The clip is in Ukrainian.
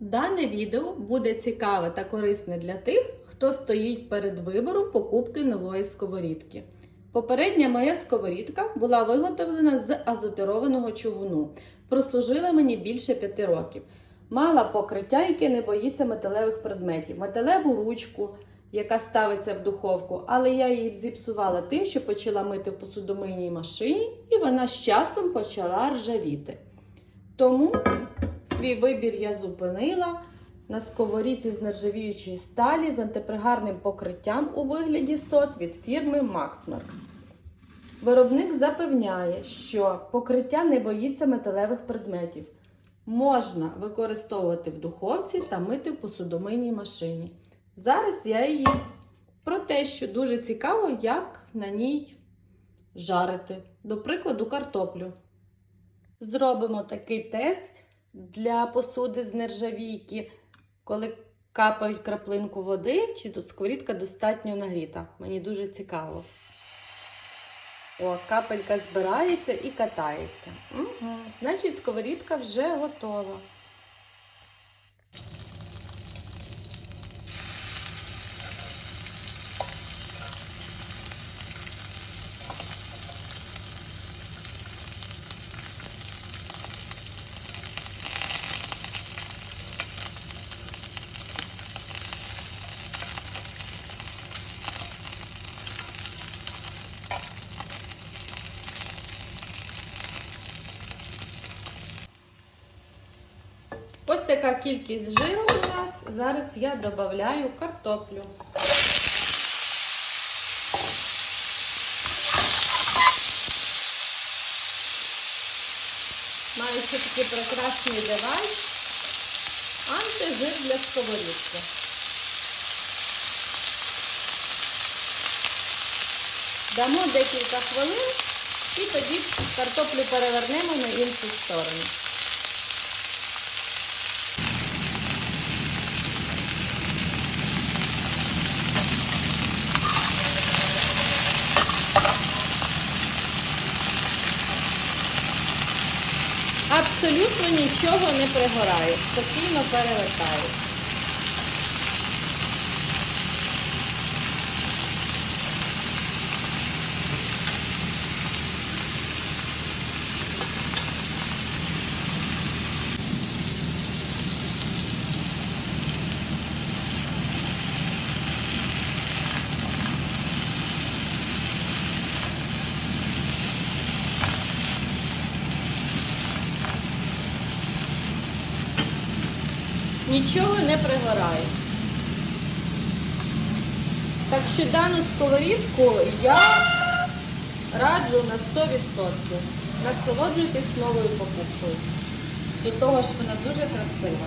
Дане відео буде цікаве та корисне для тих, хто стоїть перед вибором покупки нової сковорідки. Попередня моя сковорідка була виготовлена з азотерованого чугуну. Прослужила мені більше п'яти років. Мала покриття, яке не боїться металевих предметів, металеву ручку, яка ставиться в духовку, але я її зіпсувала тим, що почала мити в посудомийній машині, і вона з часом почала ржавіти. Тому свій вибір я зупинила на сковорідці з нержавіючої сталі з антипригарним покриттям у вигляді сот від фірми Maxmark. Виробник запевняє, що покриття не боїться металевих предметів. Можна використовувати в духовці та мити в посудомийній машині. Зараз я її про те, що дуже цікаво, як на ній жарити, до прикладу, картоплю. Зробимо такий тест для посуди з нержавійки, коли капають краплинку води, чи тут сковорідка достатньо нагріта. Мені дуже цікаво. О, капелька збирається і катається. Угу. Значить, сковорідка вже готова. Ось така кількість жиру у нас. Зараз я додаю картоплю. Маю ще такий прекрасний девайс. Антижир для сковорідки. Дамо декілька хвилин і тоді картоплю перевернемо на іншу сторону. Абсолютно нічого не пригорає, спокійно перевертаю. Нічого не пригорає. Так що дану сковорідку я раджу на 100%. Насолоджуйтесь новою покупкою. До того ж вона дуже красива.